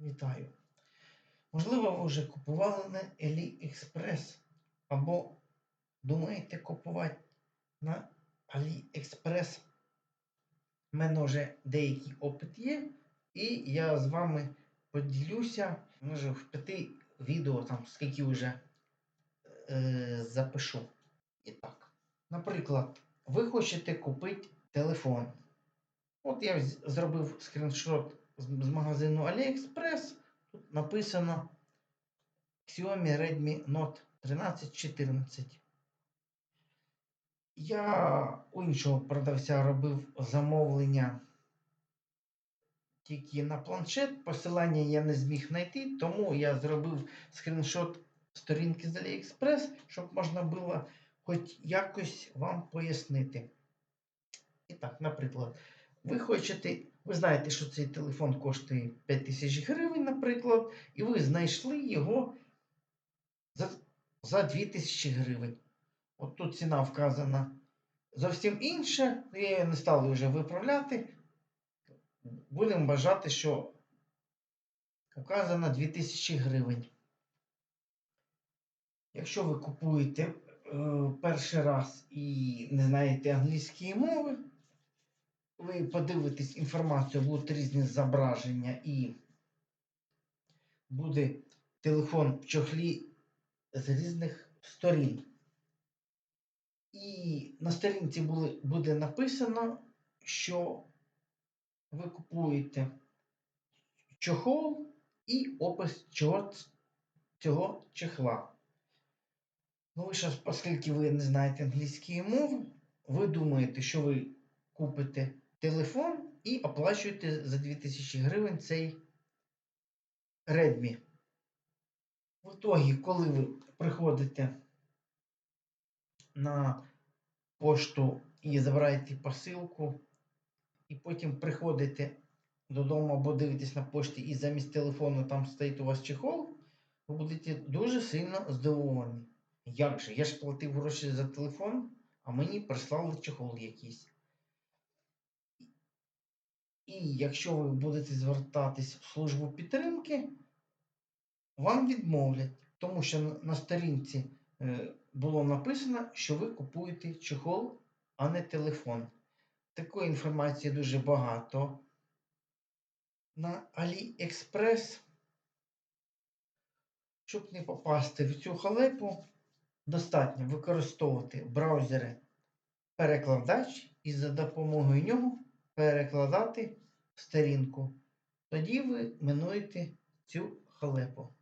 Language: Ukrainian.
Вітаю! Можливо, ви вже купували на AliExpress або думаєте купувати на AliExpress. У мене вже деякий опит є, і я з вами поділюся, може в п'яти відео, там скільки вже е, запишу. І так, наприклад, ви хочете купити телефон. От я зробив скріншот з, магазину AliExpress. Тут написано Xiaomi Redmi Note 1314. Я у іншого продавця робив замовлення тільки на планшет. Посилання я не зміг знайти, тому я зробив скріншот сторінки з AliExpress, щоб можна було хоч якось вам пояснити. І так, наприклад, ви хочете, ви знаєте, що цей телефон коштує 5000 гривень, наприклад, і ви знайшли його за, за 2000 гривень. От тут ціна вказана зовсім інша, я її не став вже виправляти. Будемо бажати, що вказано 2000 гривень. Якщо ви купуєте е, перший раз і не знаєте англійської мови, ви подивитесь інформацію, будуть різні зображення і буде телефон в чохлі з різних сторін. І на сторінці буде написано, що ви купуєте чохол і опис цього, чехла. Ну, ви зараз, оскільки ви не знаєте англійської мови, ви думаєте, що ви купите телефон і оплачуєте за 2000 гривень цей Redmi. В итогі, коли ви приходите на пошту і забираєте посилку, і потім приходите додому або дивитесь на пошті, і замість телефону там стоїть у вас чехол, ви будете дуже сильно здивовані. Як же? Я ж платив гроші за телефон, а мені прислали чехол якийсь. І якщо ви будете звертатись в службу підтримки, вам відмовлять, тому що на- сторінці е, було написано, що ви купуєте чехол, а не телефон. Такої інформації дуже багато. На AliExpress, щоб не попасти в цю халепу, достатньо використовувати браузери перекладач і за допомогою нього перекладати сторінку. Тоді ви минуєте цю халепу.